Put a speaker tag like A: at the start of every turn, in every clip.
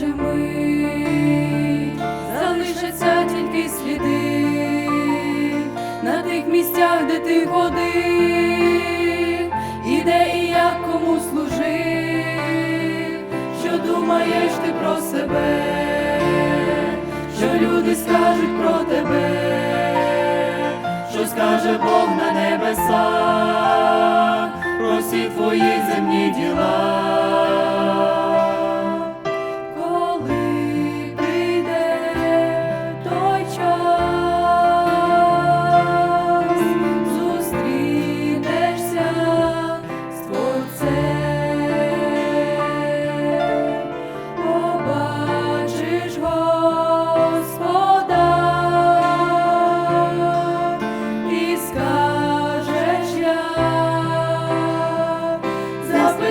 A: лише мить, залишаться тільки сліди на тих місцях, де ти ходив, і де і як кому служив, що думаєш ти про себе, що люди скажуть про тебе, що скаже Бог на небесах, всі твої земні діла.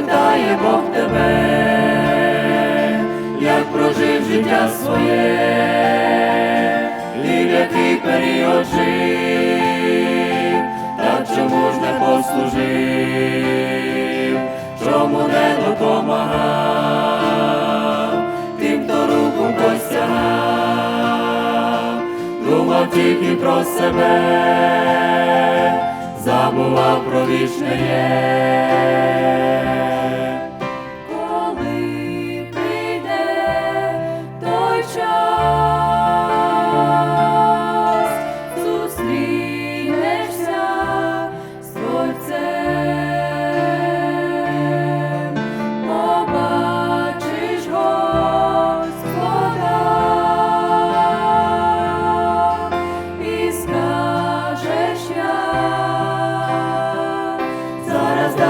A: Запитає Бог тебе як прожив життя своє, і в який період жив, та чому ж не послужив, чому не допомагав, тим, хто руку простягав, думав тільки про себе, забував про вічне є.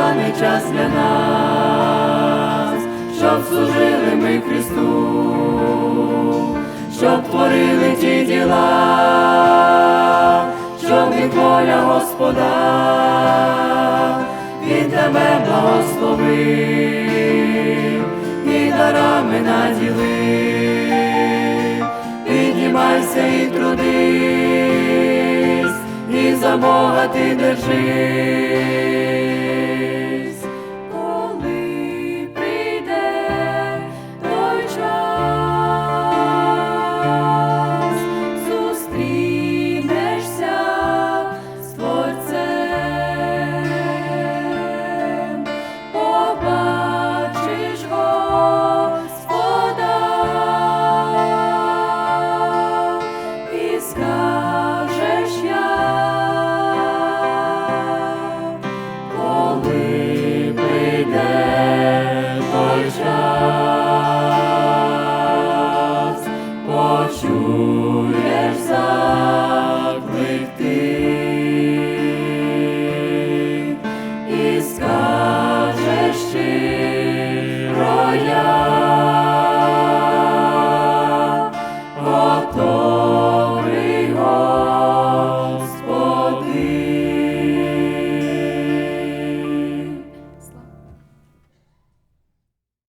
A: Зараз час для нас, щоб служили ми Христу, щоб творили ті діла, щоб від воля Господа від тебе благословив і дарами наділив, піднімайся і трудись, і за Бога ти держись. Jesús.